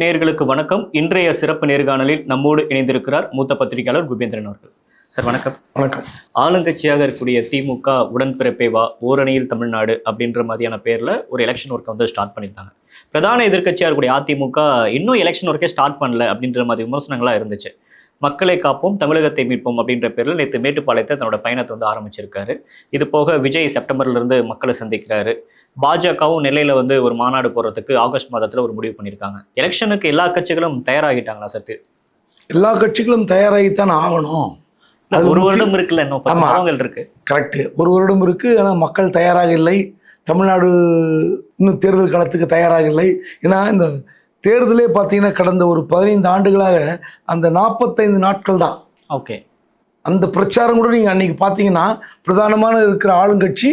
நேயர்களுக்கு வணக்கம். இன்றைய சிறப்பு நேர்காணலில் நம்மோடு இணைந்திருக்கிறார் மூத்த பத்திரிகையாளர் குபேந்திரன் அவர்கள். சார் வணக்கம். வணக்கம். ஆளுங்கட்சியாக இருக்கக்கூடிய திமுக உடன்பிறப்பே வா ஓரணியில் தமிழ்நாடு அப்படின்ற மாதிரியான பேர்ல ஒரு எலெக்ஷன் ஒர்க்கை வந்து ஸ்டார்ட் பண்ணியிருந்தாங்க. பிரதான எதிர்க்கட்சியாக இருக்கக்கூடிய அதிமுக இன்னும் எலெக்ஷன் ஒர்க்கே ஸ்டார்ட் பண்ணல அப்படின்ற மாதிரி விமர்சனங்களா இருந்துச்சு. மக்களை காப்போம் தமிழகத்தை மீட்போம் அப்படின்ற பேரில் நேற்று மேட்டுப்பாளையத்தை தன்னோட பயணத்தை வந்து ஆரம்பிச்சிருக்காரு. இது போக விஜய் செப்டம்பர்ல இருந்து மக்களை சந்திக்கிறாரு. பாஜகவும் நெல்லையில வந்து ஒரு மாநாடு போறதுக்கு ஆகஸ்ட் மாதத்துல ஒரு முடிவு பண்ணியிருக்காங்க எலெக்ஷனுக்கு எல்லா கட்சிகளும் தயாராகிட்டாங்களா சத்து எல்லா கட்சிகளும் தயாராகித்தான் ஆகணும். அது ஒரு வருடம் இருக்குல்ல இன்னும். மாதங்கள் இருக்கு. கரெக்டு ஒரு வருடம் இருக்குது ஆனால் மக்கள் தயாராக இல்லை. தமிழ்நாடு இன்னும் தேர்தல் காலத்துக்கு தயாராக இல்லை. ஏன்னா இந்த தேர்தலே பார்த்தீங்கன்னா கடந்த ஒரு பதினைந்து ஆண்டுகளாக அந்த நாற்பத்தைந்து நாட்கள் தான். ஓகே. அந்த பிரச்சாரம் கூட நீங்கள் அன்றைக்கி பார்த்தீங்கன்னா பிரதானமான இருக்கிற ஆளுங்கட்சி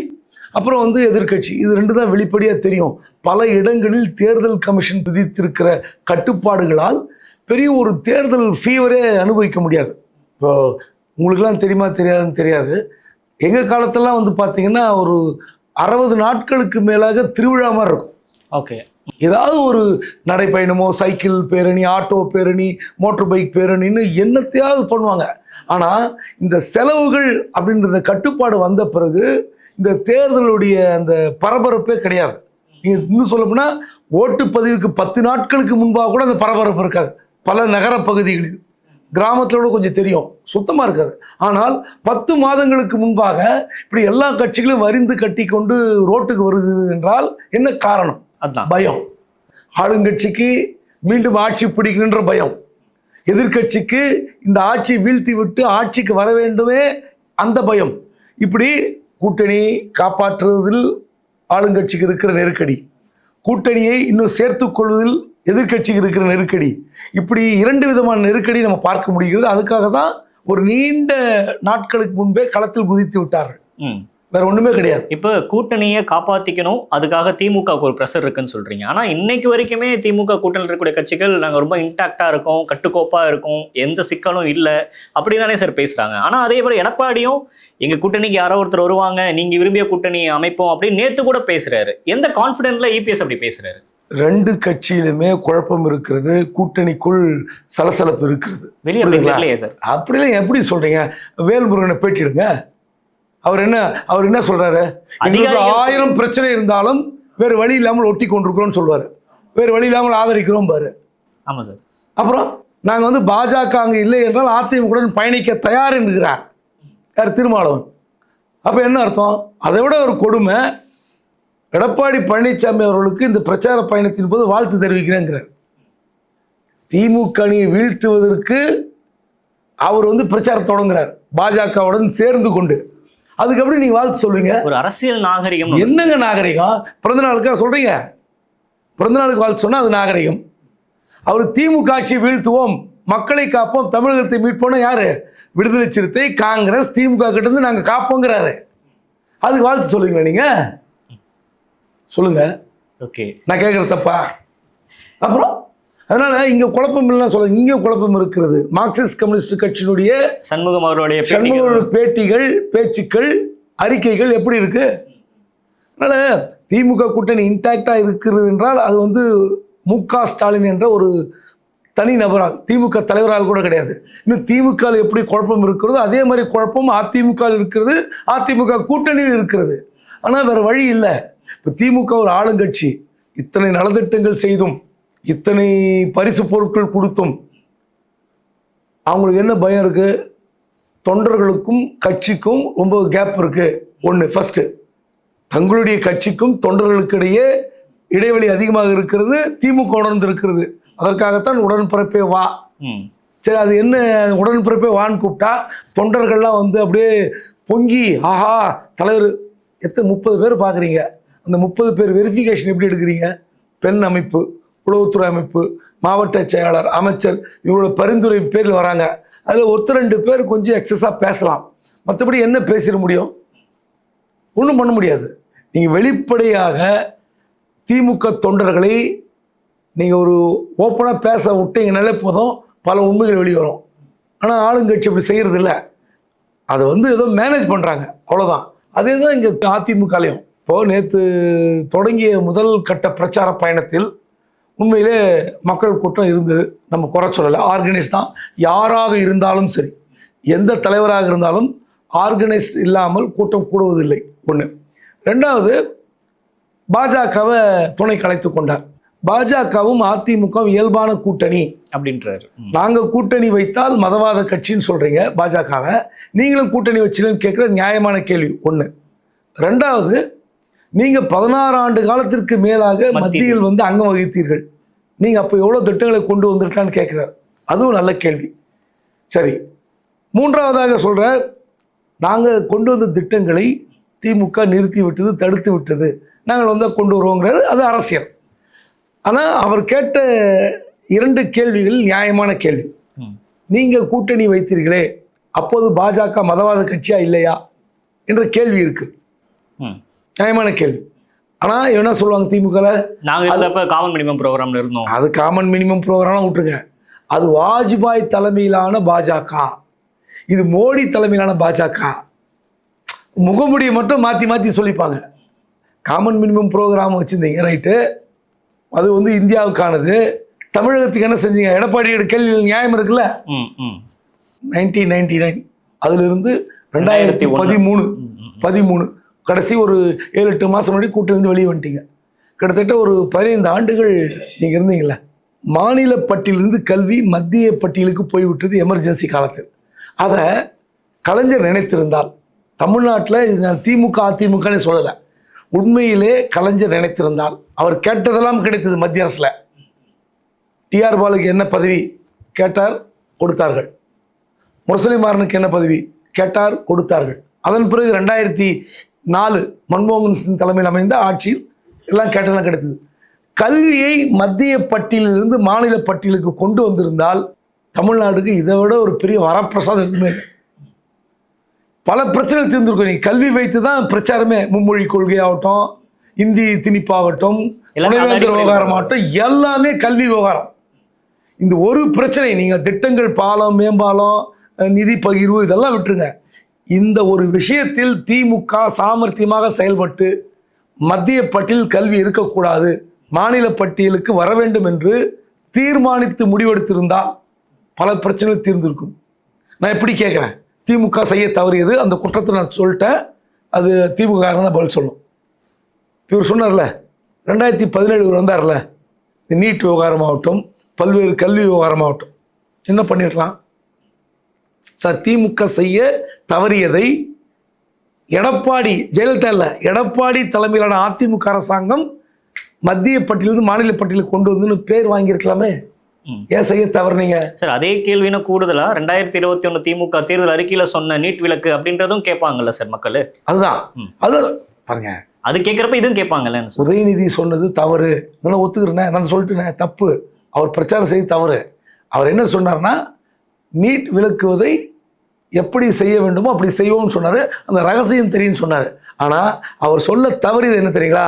அப்புறம் வந்து எதிர்க்கட்சி. இது ரெண்டு தான் வெளிப்படையாக தெரியும். பல இடங்களில் தேர்தல் கமிஷன் விதித்திருக்கிற கட்டுப்பாடுகளால் பெரிய ஒரு தேர்தல் ஃபீவரே அனுபவிக்க முடியாது. இப்போ உங்களுக்கெல்லாம் தெரியுமா தெரியாதுன்னு தெரியாது. எங்கள் காலத்திலலாம் வந்து பார்த்தீங்கன்னா ஒரு அறுபது நாட்களுக்கு மேலாக திருவிழா மாதிரி இருக்கும். ஓகே. ஏதாவது ஒரு நடைப்பயணமோ சைக்கிள் பேரணி ஆட்டோ பேரணி மோட்டர் பைக் பேரணின்னு என்னத்தையாவது பண்ணுவாங்க. ஆனால் இந்த செலவுகள் அப்படின்ற கட்டுப்பாடு வந்த பிறகு இந்த தேர்தலுடைய அந்த பரபரப்பே கிடையாது. நீங்கள் இன்னும் சொல்லப்போனால் ஓட்டுப்பதிவுக்கு பத்து நாட்களுக்கு முன்பாக கூட அந்த பரபரப்பு இருக்காது. பல நகர பகுதிகளில். கிராமத்தில் கூட கொஞ்சம் தெரியும். சுத்தமாக இருக்காது. ஆனால் பத்து மாதங்களுக்கு முன்பாக இப்படி எல்லா கட்சிகளும் வரிந்து கட்டி கொண்டு ரோட்டுக்கு வருகிறது என்றால் என்ன காரணம்? அதான். பயம். ஆளுங்கட்சிக்கு மீண்டும் ஆட்சி பிடிக்கணுன்ற பயம். எதிர்க்கட்சிக்கு இந்த ஆட்சி வீழ்த்தி விட்டு ஆட்சிக்கு வர வேண்டுமே அந்த பயம். இப்படி கூட்டணி காப்பாற்றுவதில் ஆளுங்கட்சிக்கு இருக்கிற நெருக்கடி கூட்டணியை இன்னும் சேர்த்து கொள்வதில் எதிர்க்கட்சிக்கு இருக்கிற நெருக்கடி இப்படி இரண்டு விதமான நெருக்கடி நம்ம பார்க்க முடிகிறது. அதுக்காக தான் ஒரு நீண்ட நாட்களுக்கு முன்பே களத்தில் குதித்து விட்டார்கள். ம். வேற ஒண்ணுமே கிடையாது. இப்போ கூட்டணியை காப்பாத்திக்கணும். அதுக்காக திமுகவுக்கு ஒரு ப்ரெஷர் இருக்குன்னு சொல்றீங்க. ஆனா இன்னைக்கு வரைக்குமே திமுக கூட்டணியில் இருக்கக்கூடிய கட்சிகள் நாங்க ரொம்ப இன்டாக்டா இருக்கோம் கட்டுக்கோப்பா இருக்கோம் எந்த சிக்கலும் இல்லை. அப்படிதானே சார் பேசுறாங்க. ஆனா அதே மாதிரி எடப்பாடியும் எங்க கூட்டணிக்கு யாரோ ஒருத்தர் வருவாங்க நீங்க விரும்பிய கூட்டணி அமைப்போம் அப்படின்னு நேத்து கூட பேசுறாரு. எந்த கான்பிடென்ட்ல இபிஎஸ் அப்படி பேசுறாரு? ரெண்டு கட்சியிலுமே குழப்பம் இருக்கிறது கூட்டணிக்குள் சலசலப்பு இருக்கிறது. வெளியே அப்படி அப்படிலாம் எப்படி சொல்றீங்க? வேல்முருகனை பேட்டிடுங்க. அவர் என்ன அவர் என்ன சொல்றாரு? ஆயிரம் பிரச்சனை இருந்தாலும் வேறு வழி இல்லாமல் ஒட்டி கொண்டிருக்கிறோம்னு சொல்லுவாரு வேறு வழி இல்லாமல் ஆதரிக்கிறோம் பாரு. ஆமா சார். அப்புறம் நாங்க வந்து பாஜக அங்கே இல்லை என்றால் அதிமுகவுடன் பயணிக்க தயார் என்கிறார். யார்? திருமாவளவன். அப்ப என்ன அர்த்தம்? அதை விட ஒரு கொடுமை எடப்பாடி பழனிசாமி அவர்களுக்கு இந்த பிரச்சார பயணத்தின் போது வாழ்த்து தெரிவிக்கிறேங்கிறார். திமுக அணியை வீழ்த்துவதற்கு அவர் வந்து பிரச்சாரம் தொடங்குறார் பாஜகவுடன் சேர்ந்து கொண்டு. அதுக்கு எப்படி நீங்க வாழ்த்து சொல்வீங்க ஒரு அரசியல் நாகரிகம் என்னங்க நாகரிகம்? பிறந்த நாளுக்கா சொல்றீங்க? பிறந்த நாளுக்கு வாழ்த்து சொன்னா அது நாகரிகம். அவர் திமுக ஆட்சியை வீழ்த்துவோம் மக்களை காப்போம் தமிழகத்தை மீட்போம்னு யாரு? விடுதலை சிறுத்தை காங்கிரஸ் திமுக கிட்ட இருந்து நாங்க காப்போங்கிறாரு. அதுக்கு வாழ்த்து சொல்லுவீங்களா நீங்க? சொல்லுங்க. ஓகே. நான் கேட்குறது தப்பா? அப்புறம்? அதனால இங்க குழப்பம் இல்லைன்னா சொல்ல இங்கே குழப்பம் இருக்கிறது. மார்க்சிஸ்ட் கம்யூனிஸ்ட் கட்சியினுடைய சண்முகம் அவருடைய பேட்டிகள். சண்முகோட பேட்டிகள் பேச்சுக்கள் அறிக்கைகள் எப்படி இருக்கு? அதனால திமுக கூட்டணி இன்டாக்டா இருக்கிறது என்றால் அது வந்து மு க ஸ்டாலின் என்ற ஒரு தனி நபரால் திமுக தலைவரால் கூட கிடையாது. இன்னும் திமுக எப்படி குழப்பம் இருக்கிறதோ அதே மாதிரி குழப்பம் அதிமுக இருக்கிறது அதிமுக கூட்டணியில் இருக்கிறது. ஆனால் வேற வழி இல்லை. இப்போ திமுக ஒரு ஆளுங்கட்சி. இத்தனை நலத்திட்டங்கள் செய்தும் இத்தனை பரிசு பொருட்கள் கொடுத்தும் அவங்களுக்கு என்ன பயம் இருக்கு? தொண்டர்களுக்கும் கட்சிக்கும் ரொம்ப கேப் இருக்கு. ஒன்று ஃபர்ஸ்ட் தங்களுடைய கட்சிக்கும் தொண்டர்களுக்கு இடையே இடைவெளி அதிகமாக இருக்கிறது திமுக உணர்ந்து இருக்கிறது அதற்காகத்தான் உடன்பிறப்பே வா. சரி அது என்ன? உடன்பிறப்பே வான்னு கூப்பிட்டா தொண்டர்கள்லாம் வந்து அப்படியே பொங்கி ஆஹா தலைவர் எத்தனை முப்பது பேர் பார்க்குறீங்க? அந்த முப்பது பேர் வெரிஃபிகேஷன் எப்படி எடுக்கிறீங்க? பெண் அமைப்பு. உளவுத்துறை அமைப்பு மாவட்ட செயலாளர் அமைச்சர் இவங்களோட பரிந்துரை பேரில் வராங்க. அதில் ஒருத்தர் ரெண்டு பேர் கொஞ்சம் எக்ஸஸாக பேசலாம். மற்றபடி என்ன பேசிட முடியும்? ஒன்றும் பண்ண முடியாது. நீங்கள் வெளிப்படையாக திமுக தொண்டர்களை நீங்கள் ஒரு ஓப்பனாக பேச விட்டீங்கனாலே போதும் பல உண்மைகள் வெளிவரும் ஆனால் ஆளுங்கட்சி அப்படி செய்கிறது அதை வந்து ஏதோ மேனேஜ் பண்ணுறாங்க அவ்வளோதான் அதே தான் இங்கே அதிமுகலையும். இப்போது நேற்று தொடங்கிய முதல் கட்ட பிரச்சார பயணத்தில் உண்மையிலே மக்கள் கூட்டம் இருந்தது. நம்ம குறை சொல்லலை. ஆர்கனைஸ் தான். யாராக இருந்தாலும் சரி எந்த தலைவராக இருந்தாலும் ஆர்கனைஸ் இல்லாமல் கூட்டம் கூடுவதில்லை. ஒன்று ரெண்டாவது பாஜகவை துணை கலைத்து கொண்டார். பாஜகவும் அதிமுகவும் இயல்பான கூட்டணி. அப்படின்றாரு. நாங்கள் கூட்டணி வைத்தால் மதவாத கட்சின்னு சொல்கிறீங்க பாஜகவை. நீங்களும் கூட்டணி வச்சுலன்னு கேட்குற நியாயமான கேள்வி. ஒன்று ரெண்டாவது நீங்கள் பதினாறு ஆண்டு காலத்திற்கு மேலாக மத்தியில். வந்து அங்கம் வகித்தீர்கள். நீங்கள் அப்போ எவ்வளோ திட்டங்களை கொண்டு வந்திருக்கலான்னு கேட்குறாரு. அதுவும் நல்ல கேள்வி. சரி. மூன்றாவதாக சொல்கிறார் நாங்கள் கொண்டு வந்த திட்டங்களை திமுக நிறுத்தி விட்டது தடுத்து விட்டது. நாங்கள் வந்து கொண்டு வருவோங்கிறாரு அது அரசியல். ஆனால் அவர் கேட்ட இரண்டு கேள்விகள் நியாயமான கேள்வி. நீங்கள் கூட்டணி வைத்தீர்களே அப்போது பாஜக மதவாத கட்சியா இல்லையா? என்ற கேள்வி இருக்கு. ம். நியாயமான கேள்வி. ஆனால் என்ன சொல்லுவாங்க திமுகவில் நாங்க இருந்தப்ப காமன் மினிமம் ப்ரோக்ராம்ல இருந்தோம். அது காமன் மினிமம் ப்ரோக்ராம்லாம் விட்டுருங்க. அது வாஜ்பாய் தலைமையிலான பாஜக. இது மோடி தலைமையிலான பாஜக. முகமுடியை மட்டும் மாற்றி மாற்றி சொல்லிப்பாங்க. காமன் மினிமம் ப்ரோக்ராம் வச்சுருந்தீங்க ரைட்டு அது வந்து இந்தியாவுக்கானது. தமிழகத்துக்கு என்ன செஞ்சீங்க? எடப்பாடியோட கேள்வி நியாயம் இருக்குல்ல. நைன்டீன் நைன்டி நைன் அதிலிருந்து ரெண்டாயிரத்தி. பதிமூணு. பதிமூணு. கடைசி ஒரு ஏழு எட்டு மாதம் முன்னாடி கூட்டிலிருந்து வெளியே வந்துட்டீங்க. கிட்டத்தட்ட ஒரு பதினைந்து ஆண்டுகள் நீங்கள் இருந்தீங்களே மாநில பட்டியலிருந்து கல்வி மத்திய பட்டியலுக்கு போய்விட்டது எமர்ஜென்சி காலத்தில். அதை கலைஞர் நினைத்திருந்தால் தமிழ்நாட்டில் நான் திமுக அதிமுகன்னு சொல்லலை. உண்மையிலே கலைஞர் நினைத்திருந்தால் அவர் கேட்டதெல்லாம் கிடைத்தது மத்திய அரசில். டிஆர் பாலுக்கு என்ன பதவி? கேட்டார் கொடுத்தார்கள். முரசலிமாறனுக்கு என்ன பதவி? கேட்டார் கொடுத்தார்கள். அதன் பிறகு ரெண்டாயிரத்தி நாலு மன்மோகன் சிங் தலைமையில் அமைந்த ஆட்சியில் எல்லாம் கேட்டதெல்லாம் கிடைத்தது. கல்வியை மத்திய பட்டியலிலிருந்து மாநில பட்டியலுக்கு கொண்டு வந்திருந்தால் தமிழ்நாடுக்கு இதை விட ஒரு பெரிய வரப்பிரசாதம் எதுவுமே பல பிரச்சனைகள் தீர்ந்திருக்கும். நீ கல்வி வைத்து தான் பிரச்சாரமே. மும்மொழி கொள்கை ஆகட்டும் இந்தி திணிப்பாகட்டும் துணைவேந்தர் விவகாரம் ஆகட்டும் எல்லாமே கல்வி விவகாரம். இந்த ஒரு பிரச்சனை நீங்கள் திட்டங்கள் பாலம் மேம்பாலம் நிதி பகிர்வு இதெல்லாம் விட்டுருங்க. இந்த ஒரு விஷயத்தில் திமுக சாமர்த்தியமாக செயல்பட்டு மத்திய பட்டியல் கல்வி இருக்கக்கூடாது மாநில பட்டியலுக்கு வர வேண்டும் என்று தீர்மானித்து முடிவெடுத்திருந்தால் பல பிரச்சனைகள் தீர்ந்திருக்கும். நான் எப்படி கேட்குறேன் திமுக செய்ய தவறியது அந்த குற்றத்தை நான் சொல்லிட்டேன். அது திமுக தான் பதில் சொல்லும் இவர் சொன்னார்ல ரெண்டாயிரத்தி பதினேழு இவர் வந்தார்ல நீட் விவகாரமாகட்டும் பல்வேறு கல்வி விவகாரமாகட்டும். என்ன பண்ணிருக்கலாம்? சார் திமுக செய்ய தவறியதை எடப்பாடி ஜெயலலிதா இல்லை எடப்பாடி தலைமையிலான அதிமுக அரசாங்கம் மத்திய பட்டியலிருந்து மாநில பட்டியலுக்கு கொண்டு வந்துன்னு பேர் வாங்கியிருக்கலாமே. ஏன் செய்ய தவறுனீங்க? சார் அதே கேள்வினா கூடுதலா? ரெண்டாயிரத்தி இருபத்தி ஒண்ணு திமுக தேர்தல் அறிக்கையில சொன்ன நீட் விலக்கு அப்படின்றதும் கேட்பாங்கல்ல சார் மக்கள்? அதுதான். அது பாருங்க. அது கேட்கறப்ப இதுவும் கேட்பாங்கல்ல உதயநிதி சொன்னது தவறு. நான் ஒத்துக்கிறேனே நான் சொல்லிட்டேனே தப்பு. அவர் பிரச்சாரம் செய்து தவறு. அவர் என்ன சொன்னார்னா நீட் விலக்குவதை எப்படி செய்ய வேண்டுமோ அப்படி செய்வோம்னு சொன்னார். அந்த ரகசியம் தெரியும்னு சொன்னார். ஆனால் அவர் சொல்ல தவறியது என்ன தெரியுங்களா?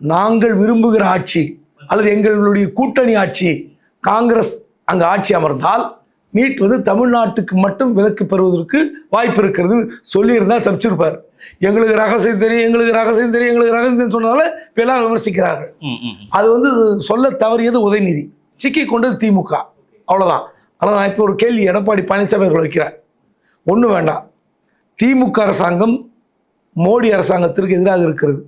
நாங்கள் விரும்புகிற ஆட்சி அல்லது எங்களுடைய கூட்டணி ஆட்சி காங்கிரஸ் அங்கே ஆட்சி அமர்ந்தால் நீட் வந்து தமிழ்நாட்டுக்கு மட்டும் விலக்கு பெறுவதற்கு வாய்ப்பு இருக்கிறதுன்னு சொல்லியிருந்தா தப்பிச்சிருப்பார். எங்களுக்கு ரகசியம் தெரியும் எங்களுக்கு ரகசியம் தெரியும் எங்களுக்கு ரகசியம் தெரியும் சொன்னதால இப்போ எல்லாம் விமர்சிக்கிறார்கள். அது வந்து சொல்ல தவறியது உதயநிதி. சிக்கி கொண்டது திமுக. அவ்வளோதான் ஆனால் நான் இப்போ ஒரு கேள்வி எடப்பாடி பழனிசாமி அவர்கள் வைக்கிறேன். ஒன்றும் வேண்டாம். திமுக அரசாங்கம் மோடி அரசாங்கத்திற்கு எதிராக இருக்கிறது.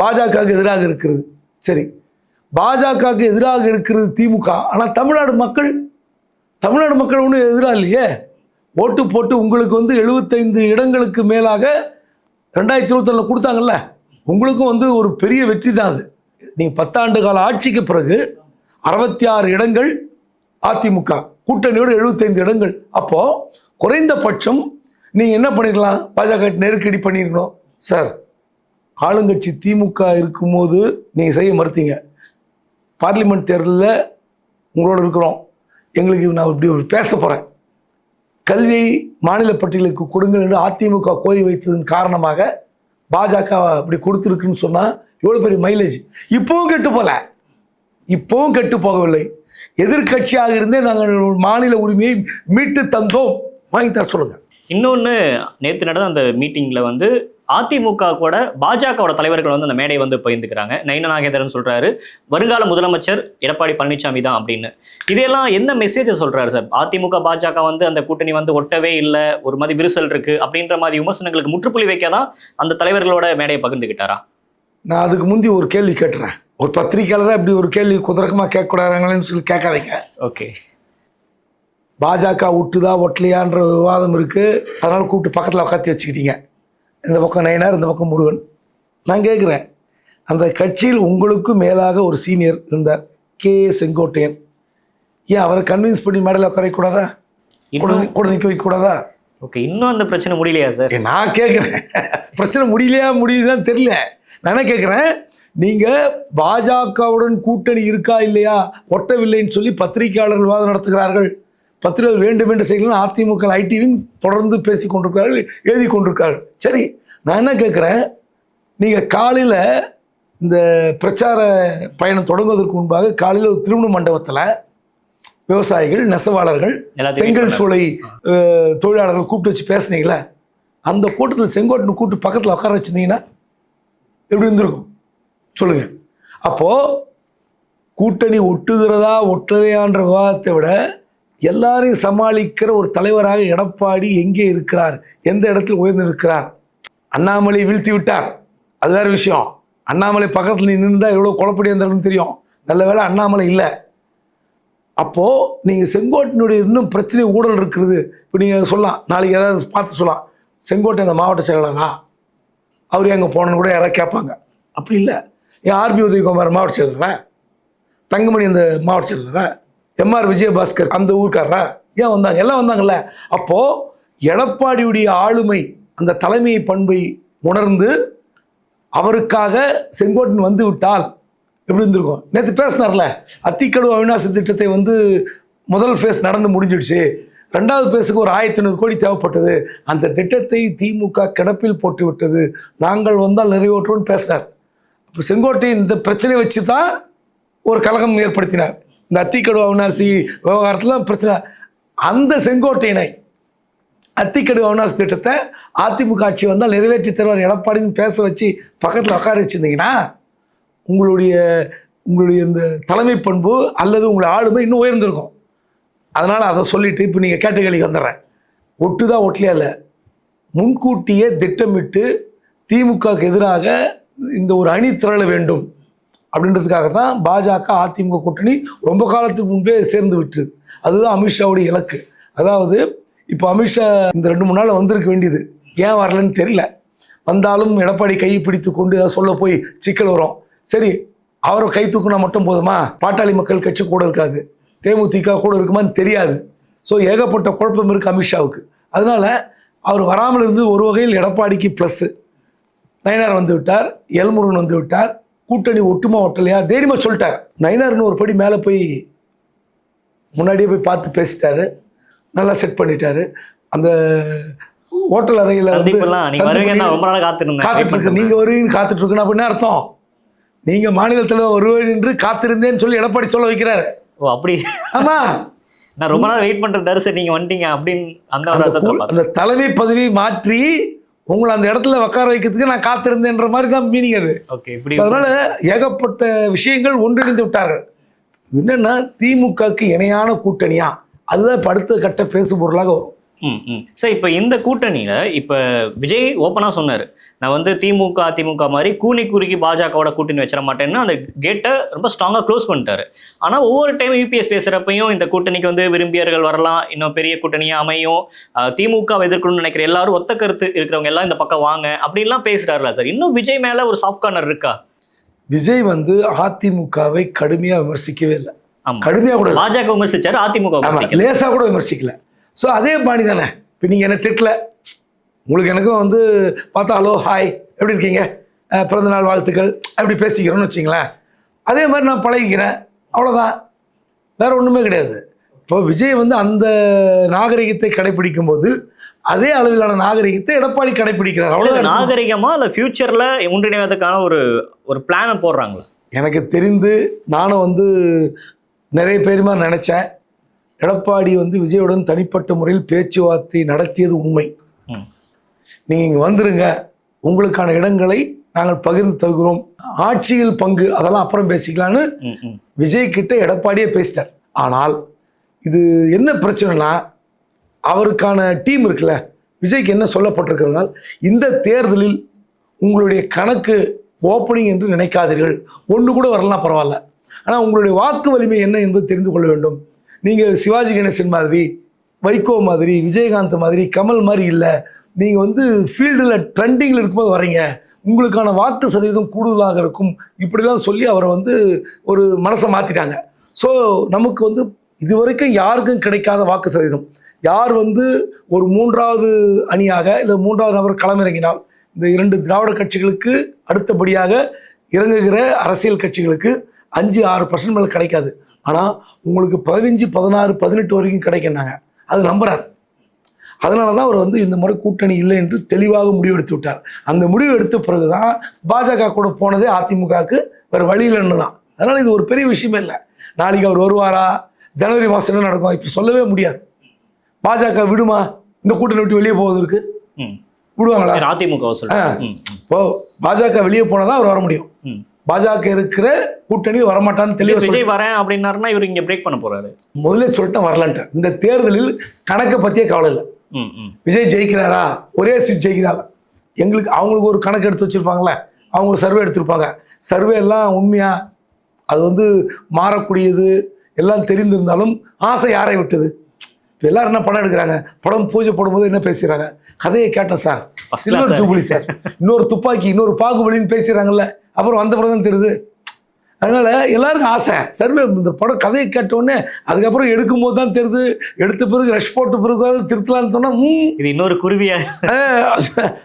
பாஜகவுக்கு எதிராக இருக்கிறது. சரி. பாஜகவுக்கு எதிராக இருக்கிறது திமுக. ஆனால் தமிழ்நாடு மக்கள் தமிழ்நாடு மக்கள் ஒன்றும் எதிராக இல்லையே. ஓட்டு போட்டு உங்களுக்கு வந்து எழுபத்தைந்து இடங்களுக்கு மேலாக ரெண்டாயிரத்தி இருபத்தொன்னில் கொடுத்தாங்கல்ல. உங்களுக்கும் வந்து ஒரு பெரிய வெற்றி தான் அது. நீங்கள் பத்தாண்டு கால ஆட்சிக்கு பிறகு அறுபத்தி ஆறு இடங்கள் அதிமுக. கூட்டணியோடு எழுபத்தைந்து இடங்கள். அப்போது குறைந்தபட்சம் நீங்கள் என்ன பண்ணிக்கலாம் பாஜக நெருக்கடி பண்ணியிருக்கணும் சார் ஆளுங்கட்சி திமுக இருக்கும்போது நீங்கள் செய்ய மறுத்தீங்க. பார்லிமெண்ட் தேர்தலில் உங்களோட இருக்கிறோம். எங்களுக்கு நான் இப்படி ஒரு பேச போகிறேன் கல்வியை மாநில பட்டியலுக்கு கொடுங்கள் என்று அதிமுக கோரி வைத்ததன் காரணமாக பாஜக அப்படி கொடுத்துருக்குன்னு சொன்னால் எவ்வளோ பெரிய மைலேஜ் இப்போவும் கெட்டு போகல இப்போவும் கெட்டு போகவில்லை எதிர்க்கட்சியாக இருந்தே நாங்கள் மாநில உரிமையை மீட்டு தந்தோம். வாங்கி தர சொல்லுங்கள் இன்னொன்னு நேத்து நடந்த அந்த மீட்டிங்ல வந்து அதிமுக கூட பாஜகவோட தலைவர்கள் வந்து அந்த மேடை வந்து பகிர்ந்துக்கிறாங்க. நைன நாகேந்திரன் சொல்றாரு வருங்கால முதலமைச்சர் எடப்பாடி பழனிசாமி தான் அப்படின்னு. இதெல்லாம் என்ன மெசேஜ் சொல்றாரு சார்? அதிமுக பாஜக வந்து அந்த கூட்டணி வந்து ஒட்டவே இல்லை ஒரு மாதிரி விரிசல் இருக்கு அப்படின்ற மாதிரி விமர்சனங்களுக்கு முற்றுப்புள்ளி வைக்க தான் அந்த தலைவர்களோட மேடையை பகிர்ந்துக்கிட்டாரா நான் அதுக்கு முந்தி ஒரு கேள்வி கேட்டுறேன் ஒரு பத்திரிக்கையாளராக இப்படி ஒரு கேள்வி குதரக்கமாக கேட்கக்கூடாதுங்களேன்னு சொல்லி கேட்காதீங்க. ஓகே. பாஜக ஒட்டுதா ஒட்டலையான்ற விவாதம் இருக்குது அதனால் கூப்பிட்டு பக்கத்தில் உட்காத்தி வச்சுக்கிட்டீங்க. இந்த பக்கம் நயனார் இந்த பக்கம் முருகன். நான் கேட்குறேன். அந்த கட்சியில் உங்களுக்கு மேலாக ஒரு சீனியர் இருந்தார் கே செங்கோட்டையன். ஏன் அவரை கன்வின்ஸ் பண்ணி மேடையில் உட்கார வைக்கக்கூடாதா? கூட கூட நிற்க வைக்கக்கூடாதா? ஓகே இன்னும் அந்த பிரச்சனை முடியலையா சார்? நான் கேட்குறேன். பிரச்சனை முடியலையா முடியுதான்னு தெரியல. நான் என்ன கேட்குறேன் நீங்கள் பாஜகவுடன் கூட்டணி இருக்கா இல்லையா? ஒட்டவில்லைன்னு சொல்லி பத்திரிகையாளர்கள் விவாதம் நடத்துகிறார்கள். பத்திரிகைகள் வேண்டும் என்று செய்யலாம் அதிமுக ஐடிவியும் தொடர்ந்து பேசி கொண்டிருக்கிறார்கள் எழுதி கொண்டிருக்கிறார்கள். சரி நான் என்ன கேட்குறேன் நீங்கள் காலையில் இந்த பிரச்சார பயணம் தொடங்குவதற்கு முன்பாக காலையில் ஒரு திருமண மண்டபத்தில் விவசாயிகள் நெசவாளர்கள் செங்கல் சூளை தொழிலாளர்கள் கூப்பிட்டு வச்சு பேசுனீங்களே? அந்த கூட்டத்தில் செங்கோட்டனை கூட்டு பக்கத்தில் உட்கார வச்சிருந்தீங்கன்னா எப்படி இருந்திருக்கும்? சொல்லுங்க. அப்போ கூட்டணி ஒட்டுகிறதா ஒட்டலையான்ற விவாதத்தை விட எல்லாரையும் சமாளிக்கிற ஒரு தலைவராக எடப்பாடி எங்கே இருக்கிறார்? எந்த இடத்தில் உயர்ந்து இருக்கிறார் அண்ணாமலை வீழ்த்தி விட்டார். அது வேற விஷயம். அண்ணாமலை பக்கத்தில் நின்றுதா எவ்வளோ குழப்படி இருந்தாலும் தெரியும். நல்ல வேளை அண்ணாமலை இல்லை. அப்போது நீங்கள் செங்கோட்டினுடைய இன்னும் பிரச்சனை ஊழல் இருக்கிறது. இப்போ நீங்கள் சொல்லலாம். நாளைக்கு ஏதாவது பார்த்து சொல்லலாம். செங்கோட்டை அந்த மாவட்ட செயலாளரா? அவர் எங்கே போனோன்னு கூட யாராவது கேட்பாங்க. அப்படி இல்லை. ஏன் ஆர்பி உதயகுமார் மாவட்ட செயலரா தங்கமணி அந்த மாவட்ட செயலரா எம்ஆர் விஜயபாஸ்கர் அந்த ஊர்க்காரரா? ஏன் வந்தாங்க? எல்லாம் வந்தாங்கல்ல. அப்போது எடப்பாடியுடைய ஆளுமை அந்த தலைமை பண்பை உணர்ந்து அவருக்காக செங்கோட்டன் வந்து விட்டால் எப்படி இருந்திருக்கும்? நேற்று பேசினார்ல அத்திக்கடு அவிநாச திட்டத்தை வந்து முதல் ஃபேஸ் நடந்து முடிஞ்சிடுச்சு. ரெண்டாவது பேஸுக்கு ஒரு ஆயிரத்தி ஐநூறு கோடி தேவைப்பட்டது. அந்த திட்டத்தை திமுக கிடப்பில் போட்டு விட்டது நாங்கள் வந்தால் நிறைவேற்றுவோம்னு பேசினார். இப்போ செங்கோட்டை இந்த பிரச்சனை வச்சு தான் ஒரு கலகம் ஏற்படுத்தினார். இந்த அத்திக்கடு அவினாசி விவகாரத்தில் பிரச்சனை. அந்த செங்கோட்டையினை அத்திக்கடு அவினாசி திட்டத்தை அதிமுக ஆட்சி வந்தால் நிறைவேற்றி தருவார் எடப்பாடின்னு பேச வச்சு பக்கத்தில் உட்கார வச்சுருந்தீங்கன்னா உங்களுடைய உங்களுடைய இந்த தலைமை பண்பு அல்லது உங்களுடைய ஆளுமை இன்னும் உயர்ந்திருக்கும். அதனால் அதை சொல்லிவிட்டு இப்போ நீங்கள் கேட்ட கேள்விக்கு வந்துடுறேன். ஒட்டுதா ஒட்டலையா இல்லை? முன்கூட்டியே திட்டமிட்டு திமுகவுக்கு எதிராக இந்த ஒரு அணி திரள வேண்டும் அப்படின்றதுக்காக தான் பாஜக அதிமுக கூட்டணி ரொம்ப காலத்துக்கு முன்பே சேர்ந்து விட்டுது. அதுதான் அமித்ஷாவுடைய இலக்கு. அதாவது இப்போ அமித்ஷா இந்த ரெண்டு மூணு நாள் வந்திருக்க வேண்டியது. ஏன் வரலன்னு தெரியல. வந்தாலும் எடப்பாடி கையை பிடித்து கொண்டு ஏதாவது சொல்ல போய் சிக்கல் வரும். சரி அவரை கை தூக்குனா மட்டும் போதுமா? பாட்டாளி மக்கள் கட்சி கூட இருக்காது. தேமுதிக கூட இருக்குமான்னு தெரியாது. ஸோ ஏகப்பட்ட குழப்பம் இருக்கு அமித்ஷாவுக்கு. அதனால அவர் வராமல் இருந்து ஒரு வகையில் எடப்பாடிக்கு ப்ளஸ்ஸு நயனார் வந்து விட்டார் எல்முருகன் வந்து விட்டார் கூட்டணி ஒட்டுமா ஒட்டலையா? தைரியமா சொல்லிட்டார். நயனார்னு ஒரு படி மேலே போய் முன்னாடியே போய் பார்த்து பேசிட்டாரு. நல்லா செட் பண்ணிட்டாரு. அந்த ஹோட்டல் அறையில் வந்து காத்துட்டு இருக்கு. பண்ணிட்டு நீங்க வருவீங்க காத்துட்டு இருக்குன்னு அப்படின்னா அர்த்தம்? நீங்க மாநில தலைவர் வருவேன் என்று காத்திருந்தேன்னு சொல்லி எடப்பாடி சொல்ல வைக்கிறாரு. ஓ அப்படி. ஆமா. நான் ரொம்ப நாள் வெயிட் பண்றதாரு சரி நீங்க வந்துட்டீங்க அப்படின்னு அந்த அந்த தலைமை பதவியை மாற்றி உங்களை அந்த இடத்துல உட்கார வைக்கிறதுக்கு நான் காத்திருந்தேன்ற மாதிரி தான் மீனிங் அது. ஓகே இப்படி அதனால ஏகப்பட்ட விஷயங்கள் ஒன்றிணைந்து விட்டார்கள். என்னன்னா திமுகக்கு இணையான கூட்டணியா? அதுதான் இப்ப அடுத்த கட்ட பேசு பொருளாக வரும். சார் இப்போ இந்த கூட்டணியில இப்போ விஜய் ஓப்பனா சொன்னாரு. நான் வந்து திமுக அதிமுக மாதிரி கூனி குறுக்கி பாஜகவோட கூட்டணி வச்சிட மாட்டேன்னு அந்த கேட்டை ரொம்ப ஸ்ட்ராங்கா க்ளோஸ் பண்ணிட்டாரு. ஆனா ஒவ்வொரு டைம் யூபிஎஸ் பேசுறப்பையும் இந்த கூட்டணிக்கு வந்து விரும்பியர்கள் வரலாம். இன்னும் பெரிய கூட்டணியா அமையும். அஹ், திமுகவை எதிர்க்கணும்னு நினைக்கிற எல்லாரும் ஒத்த கருத்து இருக்கிறவங்க எல்லாம் இந்த பக்கம் வாங்க. அப்படின்லாம் பேசுறாருல சார் இன்னும் விஜய் மேல ஒரு சாஃப்ட் கார்னர் இருக்கா? விஜய் வந்து அதிமுகவை கடுமையா விமர்சிக்கவே இல்லை. ஆமா. கடுமையா கூட. பாஜக விமர்சிச்சாரு அதிமுக ஆமா விமர்சிக்கல. லேசா கூட விமர்சிக்கல. ஸோ அதே பாணி தானே. இப்போ நீங்க என்ன திட்டல. உங்களுக்கு எனக்கும் வந்து பார்த்தா ஹலோ ஹாய் எப்படி இருக்கீங்க? அஹ், பிறந்த நாள் வாழ்த்துக்கள். அப்படி பேசிக்கிறோம்னு வச்சிங்களேன். அதே மாதிரி நான் பழகிக்கிறேன். அவ்வளோதான் வேற ஒன்றுமே கிடையாது. இப்போ விஜய் வந்து அந்த நாகரிகத்தை கடைபிடிக்கும் போது அதே அளவிலான நாகரிகத்தை எடப்பாடி கடைபிடிக்கிறார் அவ்வளவு அவ்வளோதான் நாகரிகமா இல்ல ஃபியூச்சர்ல ஒன்றிணைவதற்கான ஒரு ஒரு பிளானை போடுறாங்களா? எனக்கு தெரிந்து நானும் வந்து நிறைய பேருமா நினச்சேன். எடப்பாடி வந்து விஜயுடன் தனிப்பட்ட முறையில் பேச்சுவார்த்தை நடத்தியது உண்மை. நீங்கள் இங்கே வந்துருங்க. உங்களுக்கான இடங்களை நாங்கள் பகிர்ந்து தருகிறோம். ஆட்சியில் பங்கு அதெல்லாம் அப்புறம் பேசிக்கலான்னு. விஜய் கிட்ட எடப்பாடியே பேசிட்டார். ஆனால் இது என்ன பிரச்சனைனா அவருக்கான டீம் இருக்குல்ல விஜய்க்கு என்ன சொல்லப்பட்டிருக்கிறதால் இந்த தேர்தலில் உங்களுடைய கணக்கு ஓப்பனிங் என்று நினைக்காதீர்கள். ஒன்று கூட வரலாம் பரவாயில்ல. ஆனால் உங்களுடைய வாக்கு வலிமை என்ன என்பது தெரிந்து கொள்ள வேண்டும். நீங்கள் சிவாஜி கணேசன் மாதிரி வைகோ மாதிரி விஜயகாந்த் மாதிரி கமல் மாதிரி இல்லை. நீங்கள் வந்து ஃபீல்டில் ட்ரெண்டிங்கில் இருக்கும்போது வர்றீங்க. உங்களுக்கான வாக்கு சதவீதம் கூடுதலாக இருக்கும். இப்படிலாம் சொல்லி அவரை வந்து ஒரு மனசை மாற்றிட்டாங்க ஸோ நமக்கு வந்து இதுவரைக்கும் யாருக்கும் கிடைக்காத வாக்கு சதவீதம். யார் வந்து ஒரு மூன்றாவது அணியாக இல்லை மூன்றாவது நபர் களமிறங்கினால் இந்த இரண்டு திராவிட கட்சிகளுக்கு அடுத்தபடியாக இறங்குகிற அரசியல் கட்சிகளுக்கு அஞ்சு ஆறு பர்சன்ட் மேலே கிடைக்காது. ஆனால் உங்களுக்கு பதினஞ்சு பதினாறு பதினெட்டு வரைக்கும் கிடைக்குன்னாங்க அது நம்புறாரு. அதனால தான் அவர் வந்து இந்த முறை கூட்டணி இல்லை என்று தெளிவாக முடிவெடுத்து விட்டார். அந்த முடிவு எடுத்த பிறகு தான் பாஜக கூட போனதே அதிமுகவுக்கு வேறு வழி இல்லைன்னு தான் அதனால் இது ஒரு பெரிய விஷயமே இல்லை. நாளைக்கு அவர் வருவாரா? ஜனவரி மாதம் என்ன நடக்கும்? இப்போ சொல்லவே முடியாது. பாஜக விடுமா? இந்த கூட்டணி விட்டு வெளியே போவதற்கு. விடுவாங்களா? ம், இப்போ பாஜக வெளியே போனால் தான் அவர் வர முடியும். பாஜக இருக்கிற கூட்டணி வரமாட்டான்னு தெளிவாக விஜய் வரேன் அப்படின்னாருன்னா இவர் இங்க பிரேக் பண்ண போறாரு. முதல்ல சொல்லிட்டேன் வரலன்ட்டு இந்த தேர்தலில் கணக்கை பற்றியே கவலை இல்லை. விஜய் ஜெயிக்கிறாரா? ஒரே சீட் ஜெயிக்கிறாரா எங்களுக்கு அவங்களுக்கு ஒரு கணக்கு எடுத்து வச்சுருப்பாங்களே அவங்க சர்வே எடுத்திருப்பாங்க. சர்வே எல்லாம் உண்மையா? அது வந்து மாறக்கூடியது எல்லாம் தெரிந்திருந்தாலும் ஆசை யாரை விட்டது? இப்போ எல்லாரும் என்ன படம் எடுக்கிறாங்க? படம் பூஜை போடும்போது என்ன பேசுகிறாங்க கதையை கேட்டேன் சார். சில்வர். Jubilee sir. இன்னொரு துப்பாக்கி இன்னொரு பாகுபலின்னு பேசுகிறாங்கல்ல அப்புறம் வந்த பிறகு தான் தெரியுது. அதனால எல்லாருக்கும் ஆசை. சர்வே இந்த படம் கதையை கேட்ட உடனே அதுக்கப்புறம் எடுக்கும்போது தான் தெரியுது. எடுத்த பிறகு ரஷ் போட்ட பிறகு திருத்தலான்னு சொன்னா ம் இது இன்னொரு குருவியா?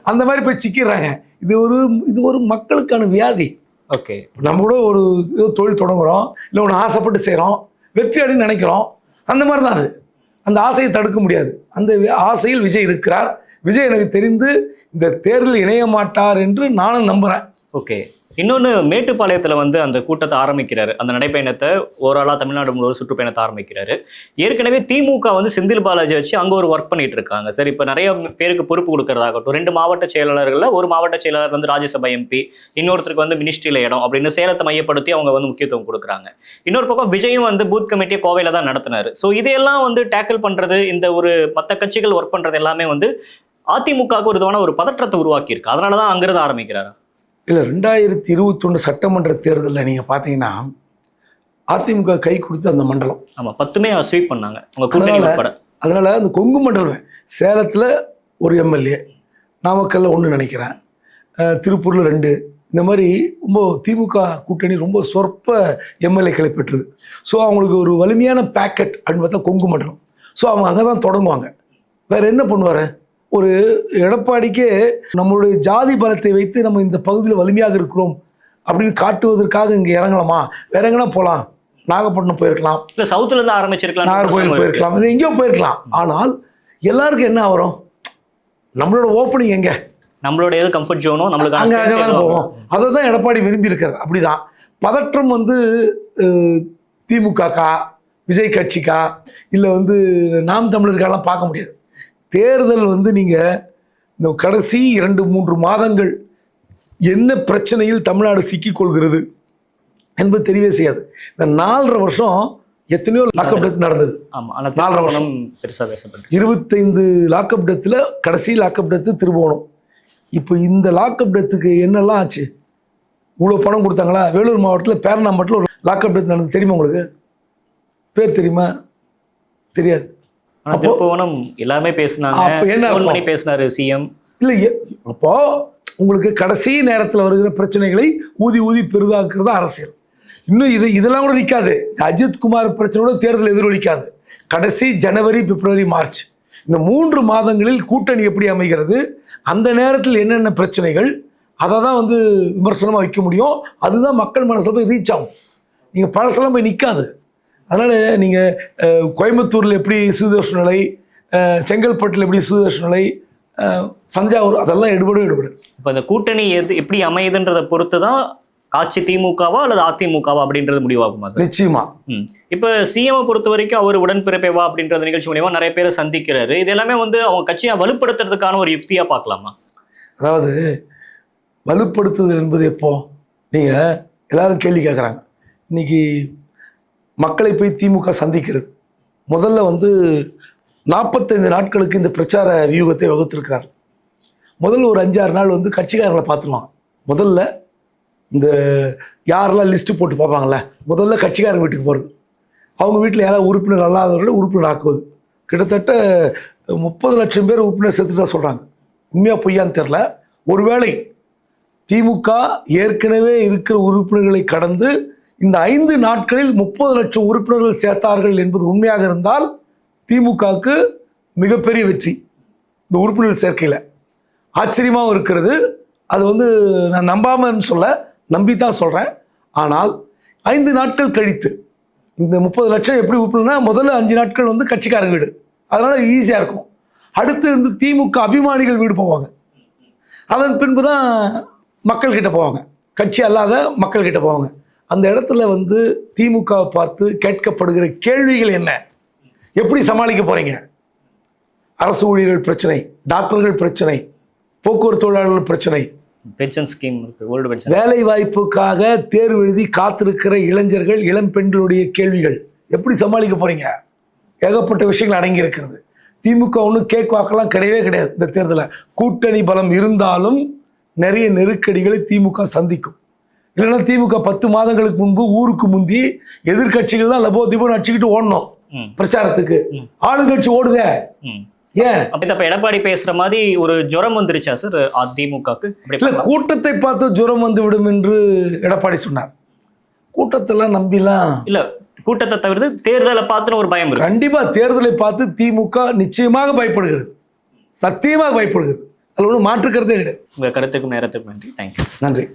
அந்த மாதிரி போய் சிக்கிறாங்க இது ஒரு இது ஒரு மக்களுக்கான வியாதி. ஓகே. நம்ம கூட ஒரு தொழில் தொடங்குறோம். இல்லை ஒன்று ஆசைப்பட்டு செய்கிறோம் வெற்றி அடைன்னு நினைக்கிறோம். அந்த மாதிரி தான் அது. அந்த ஆசையை தடுக்க முடியாது. அந்த ஆசையில் விஜய் இருக்கிறார். விஜய் எனக்கு தெரிந்து இந்த தேர்தலில் இணைய மாட்டார் என்று நானும் நம்புகிறேன் ஓகே. இன்னொன்று மேட்டுப்பாளையத்தில் வந்து அந்த கூட்டத்தை ஆரம்பிக்கிறாரு. அந்த நடைப்பயணத்தை ஓவராலாக தமிழ்நாடு முழுவதும் சுற்றுப்பயணத்தை ஆரம்பிக்கிறாரு. ஏற்கனவே திமுக வந்து செந்தில் பாலாஜி வச்சு அங்கே ஒரு ஒர்க் பண்ணிட்டு இருக்காங்க சார் இப்போ நிறைய பேருக்கு பொறுப்பு கொடுக்கறதாகட்டும். ரெண்டு மாவட்ட செயலாளர்களில் ஒரு மாவட்ட செயலாளர் வந்து ராஜ்யசபா எம்பி இன்னொருத்தருக்கு வந்து மினிஸ்ட்ரியில் இடம் அப்படின்னு சேலத்தை மையப்படுத்தி அவங்க வந்து முக்கியத்துவம் கொடுக்குறாங்க. இன்னொரு பக்கம் விஜயும் வந்து பூத் கமிட்டியை கோவையில் தான் நடத்தினார். ஸோ இதையெல்லாம் வந்து டேக்கிள் பண்ணுறது இந்த ஒரு மற்ற கட்சிகள் ஒர்க் பண்ணுறது எல்லாமே வந்து அதிமுகவுக்கு ஒரு விதமான ஒரு பதற்றத்தை உருவாக்கியிருக்கு. அதனால தான் அங்கிருந்து ஆரம்பிக்கிறாரா? இல்லை ரெண்டாயிரத்தி இருபத்தொன்று சட்டமன்ற தேர்தலில் நீங்கள் பார்த்தீங்கன்னா அதிமுக கை கொடுத்து அந்த மண்டலம். ஆமா பத்துமே ஸ்வீப் பண்ணாங்க. அதனால- அதனால் அந்த கொங்கு மண்டலம் சேலத்தில் ஒரு எம்எல்ஏ நாமக்கல்ல ஒன்று நினைக்கிறேன். திருப்பூரில் ரெண்டு. இந்த மாதிரி ரொம்ப திமுக கூட்டணி ரொம்ப சொற்ப எம்எல்ஏக்களை பெற்றது. ஸோ அவங்களுக்கு ஒரு வலிமையான பேக்கெட் அப்படின்னு பார்த்தா கொங்கு மண்டலம். ஸோ அவங்க அங்கே தான் தொடங்குவாங்க. வேற என்ன பண்ணுவார்? ஒரு எடப்பாடிக்கே நம்மளுடைய ஜாதி பலத்தை வைத்து நம்ம இந்த பகுதியில் வலிமையாக இருக்கிறோம் அப்படின்னு காட்டுவதற்காக இங்கே இறங்கலாமா? வேற எங்கன்னா போகலாம்? நாகப்பட்டினம் போயிருக்கலாம். இல்ல சவுத்துல இருந்து ஆரம்பிச்சிருக்கலாம் நாகர்கோயில் போயிருக்கலாம். இது எங்கேயோ போயிருக்கலாம். ஆனால் எல்லாருக்கும் என்ன வரும் நம்மளோட ஓப்பனிங் எங்க? நம்மளோட எது கம்ஃபர்ட் ஜோனோ நம்மளுக்கு அங்க அங்கே தான் போவோம். அதை தான் எடப்பாடி விரும்பி இருக்கார் அப்படிதான். பதற்றம் வந்து திமுகக்கா? விஜய் கட்சிக்கா? இல்லை வந்து நாம் தமிழருக்கெல்லாம் பார்க்க முடியாது. தேர்தல் வந்து நீங்கள் இந்த கடைசி இரண்டு மூன்று மாதங்கள் என்ன பிரச்சனையில் தமிழ்நாடு சிக்கிக்கொள்கிறது என்பது தெரியவே செய்யாது. இந்த நாலரை வருஷம் எத்தனையோ லாக்அப் டெத் நடந்தது. நாலரை பேசப்பட்டு இருபத்தைந்து லாக்அப் டெத்தில் கடைசி லாக்அப் டெத்து திருவோணம் இப்போ இந்த லாக்அப் டெத்துக்கு என்னெல்லாம் ஆச்சு? இவ்வளோ பணம் கொடுத்தாங்களா? வேலூர் மாவட்டத்தில் பேரணாம்பட்டில் ஒரு லாக்அப் டெத் நடந்தது. தெரியுமா உங்களுக்கு? பேர் தெரியுமா? தெரியாது. ஆனா திருப்பவனம் எல்லாமே பேசினாங்க. பேசினாரு சிஎம் இல்லை அப்போ உங்களுக்கு கடைசி நேரத்தில் வருகிற பிரச்சனைகளை ஊதி ஊதி பெரிதாக்குறது அரசியல். இன்னும் இது இதெல்லாம் கூட நிற்காது அஜித் குமார் பிரச்சனை கூட தேர்தல் எதிரொலிக்காது. கடைசி ஜனவரி பிப்ரவரி மார்ச். இந்த மூன்று மாதங்களில் கூட்டணி எப்படி அமைகிறது? அந்த நேரத்தில் என்னென்ன பிரச்சனைகள்? அதை தான் வந்து விமர்சனமாக வைக்க முடியும். அதுதான் மக்கள் மனசில் போய் ரீச் ஆகும். நீங்கள் பழசெல்லாம் போய் நிற்காது அதனால் நீங்கள் கோயம்புத்தூரில் எப்படி சீதோஷ நிலை செங்கல்பட்டில் எப்படி சீதோஷ நிலை தஞ்சாவூர் அதெல்லாம் எடுபடும் எடுபடும். இப்ப இந்த கூட்டணி எது எப்படி அமையுதுன்றத பொறுத்து தான் ஆட்சி திமுகவா அல்லது அதிமுகவா அப்படின்றது முடிவாகுமா சார்? நிச்சயமா. இப்ப சிஎம் பொறுத்த வரைக்கும் அவர் உடன்பிறப்பேவா அப்படின்ற நிகழ்ச்சி மூலியமா நிறைய பேரை சந்திக்கிறாரு. இது எல்லாமே வந்து அவங்க கட்சியை வலுப்படுத்துறதுக்கான ஒரு யுக்தியா பார்க்கலாமா? அதாவது வலுப்படுத்துதல் என்பது எப்போ? நீங்கள் எல்லாரும் கேள்வி கேட்குறாங்க இன்னைக்கு மக்களை போய் திமுக சந்திக்கிறது. முதல்ல வந்து நாற்பத்தைந்து நாட்களுக்கு இந்த பிரச்சார வியூகத்தை வகுத்திருக்கிறார். முதல்ல ஒரு அஞ்சாறு நாள் வந்து கட்சிக்காரங்களை பார்த்துருவாங்க முதல்ல இந்த யாரெல்லாம் லிஸ்ட்டு போட்டு பார்ப்பாங்கல்ல முதல்ல கட்சிக்காரங்க வீட்டுக்கு போகிறது அவங்க வீட்டில் யாராவது உறுப்பினர் அல்லாதவர்களை உறுப்பினர் ஆக்குவது. கிட்டத்தட்ட முப்பது லட்சம் பேர் உறுப்பினர் சேர்த்துட்டா சொல்கிறாங்க உண்மையாக பொய்யான்னு தெரில ஒருவேளை திமுக ஏற்கனவே இருக்கிற உறுப்பினர்களை கடந்து இந்த ஐந்து நாட்களில் முப்பது லட்சம் உறுப்பினர்கள் சேர்த்தார்கள் என்பது உண்மையாக இருந்தால் திமுகவுக்கு மிகப்பெரிய வெற்றி. இந்த உறுப்பினர் சேர்க்கையில். ஆச்சரியமாகவும் இருக்கிறது. அது வந்து நான் நம்பாமன்னு சொல்ல நம்பி தான் சொல்கிறேன் ஆனால் ஐந்து நாட்கள் கழித்து இந்த முப்பது லட்சம் எப்படி உறுப்பினர்னா முதல்ல அஞ்சு நாட்கள் வந்து கட்சிக்காரங்க வீடு. அதனால் ஈஸியாக இருக்கும். அடுத்து வந்து திமுக அபிமானிகள் வீடு போவாங்க. அதன் பின்பு தான் மக்கள்கிட்ட போவாங்க. கட்சி அல்லாத மக்கள்கிட்ட போவாங்க. அந்த இடத்துல வந்து திமுகவை பார்த்து கேட்கப்படுகிற கேள்விகள் என்ன? எப்படி சமாளிக்க போறீங்க? அரசு ஊழியர்கள் பிரச்சனை டாக்டர்கள் பிரச்சனை போக்குவரத்து தொழிலாளர்கள் பிரச்சனை. பென்ஷன் ஸ்கீம் இருக்கு ஓல்டு பென்ஷன் வேலை வாய்ப்புக்காக தேர்வு எழுதி காத்திருக்கிற இளைஞர்கள் இளம் பெண்களுடைய கேள்விகள் எப்படி சமாளிக்க போறீங்க? ஏகப்பட்ட விஷயங்கள் அடங்கி இருக்கிறது திமுக ஒன்றும் கேக் வாக்கெல்லாம் கிடையவே கிடையாது இந்த தேர்தலில். கூட்டணி பலம் இருந்தாலும் நிறைய நெருக்கடிகளை திமுக சந்திக்கும். இல்லைன்னா திமுக பத்து மாதங்களுக்கு முன்பு ஊருக்கு முந்தி எதிர்க்கட்சிகள் தான் லபோ திபோன்னு அடிச்சுக்கிட்டு ஓடணும். பிரச்சாரத்துக்கு. ஆளுங்கட்சி ஓடுதே. ஏன்? அப்ப இப்ப எடப்பாடி பேசுற மாதிரி ஒரு ஜுரம் வந்துருச்சா சார்? அதிமுகக்கு இல்ல கூட்டத்தை பார்த்து ஜுரம் வந்து விடும் என்று எடப்பாடி சொன்னார். கூட்டத்தெல்லாம் நம்பிலாம் இல்ல கூட்டத்தை தவிர்த்து தேர்தலை பார்த்துன்னு ஒரு பயம் கண்டிப்பா தேர்தலை பார்த்து திமுக நிச்சயமாக பயப்படுகிறது. சத்தியமாக பயப்படுகிறது. அதில் ஒன்றும் மாற்றுக்கிறதே கிடையாது. உங்க கருத்துக்கும் நேரத்துக்கும் நன்றி. தேங்க்யூ நன்றி.